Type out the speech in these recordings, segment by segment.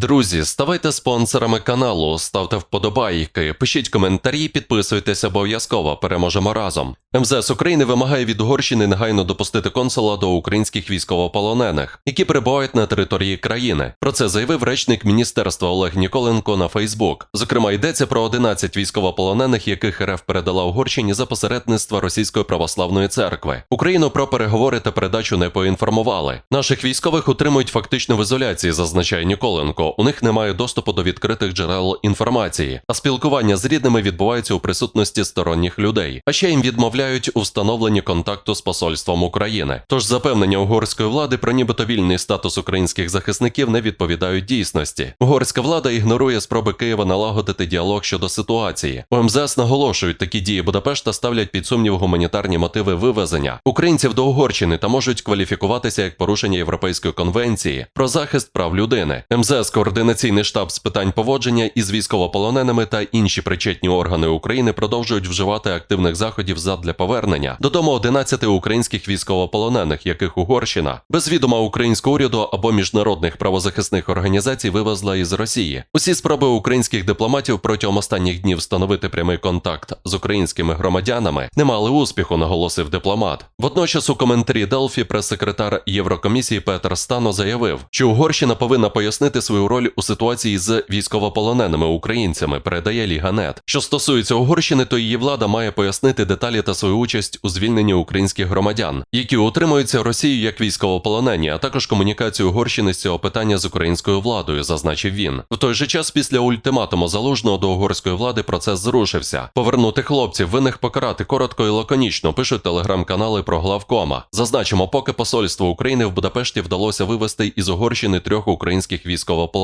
Друзі, ставайте спонсорами каналу, ставте вподобайки, пишіть коментарі, підписуйтесь обов'язково. Переможемо разом. МЗС України вимагає від Угорщини негайно допустити консула до українських військовополонених, які перебувають на території країни. Про це заявив речник міністерства Олег Ніколенко на Фейсбук. Зокрема, йдеться про 11 військовополонених, яких РФ передала Угорщині за посередництва Російської православної церкви. Україну про переговори та передачу не поінформували. Наших військових утримують фактично в ізоляції, зазначає Ніколенко. У них немає доступу до відкритих джерел інформації, а спілкування з рідними відбувається у присутності сторонніх людей. А ще їм відмовляють у встановленні контакту з посольством України. Тож запевнення угорської влади про нібито вільний статус українських захисників не відповідають дійсності. Угорська влада ігнорує спроби Києва налагодити діалог щодо ситуації. У МЗС наголошують, такі дії Будапешта ставлять під сумнів гуманітарні мотиви вивезення українців до Угорщини та можуть кваліфікуватися як порушення Європейської конвенції про захист прав людини. МЗС координаційний штаб з питань поводження із військовополоненими та інші причетні органи України продовжують вживати активних заходів задля повернення додому 11 українських військовополонених, яких Угорщина без відома українського уряду або міжнародних правозахисних організацій вивезла із Росії. Усі спроби українських дипломатів протягом останніх днів встановити прямий контакт з українськими громадянами не мали успіху, наголосив дипломат. Водночас у коментарі Делфі прес-секретар Єврокомісії Петер Стано заявив, що Угорщина повинна пояснити свою роль у ситуації з військовополоненими українцями. Передає Ліганет. Що стосується Угорщини, то її влада має пояснити деталі та свою участь у звільненні українських громадян, які утримуються Росією як військовополонені, а також комунікацію Угорщини з цього питання з українською владою, зазначив він. В той же час, після ультиматуму залужного до угорської влади процес зрушився. Повернути хлопців, винних покарати коротко і лаконічно пишуть телеграм-канали про главкома. Зазначимо, поки посольство України в Будапешті вдалося вивести із Угорщини трьох українських військовополонених,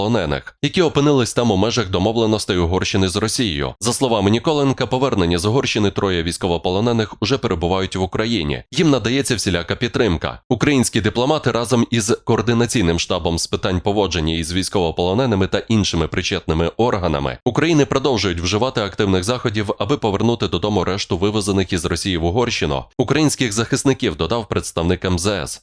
які опинились там у межах домовленостей Угорщини з Росією. За словами Ніколенка, повернення з Угорщини троє військовополонених уже перебувають в Україні. Їм надається всіляка підтримка. Українські дипломати разом із координаційним штабом з питань поводження із військовополоненими та іншими причетними органами України продовжують вживати активних заходів, аби повернути додому решту вивезених із Росії в Угорщину українських захисників. Додав представник МЗС.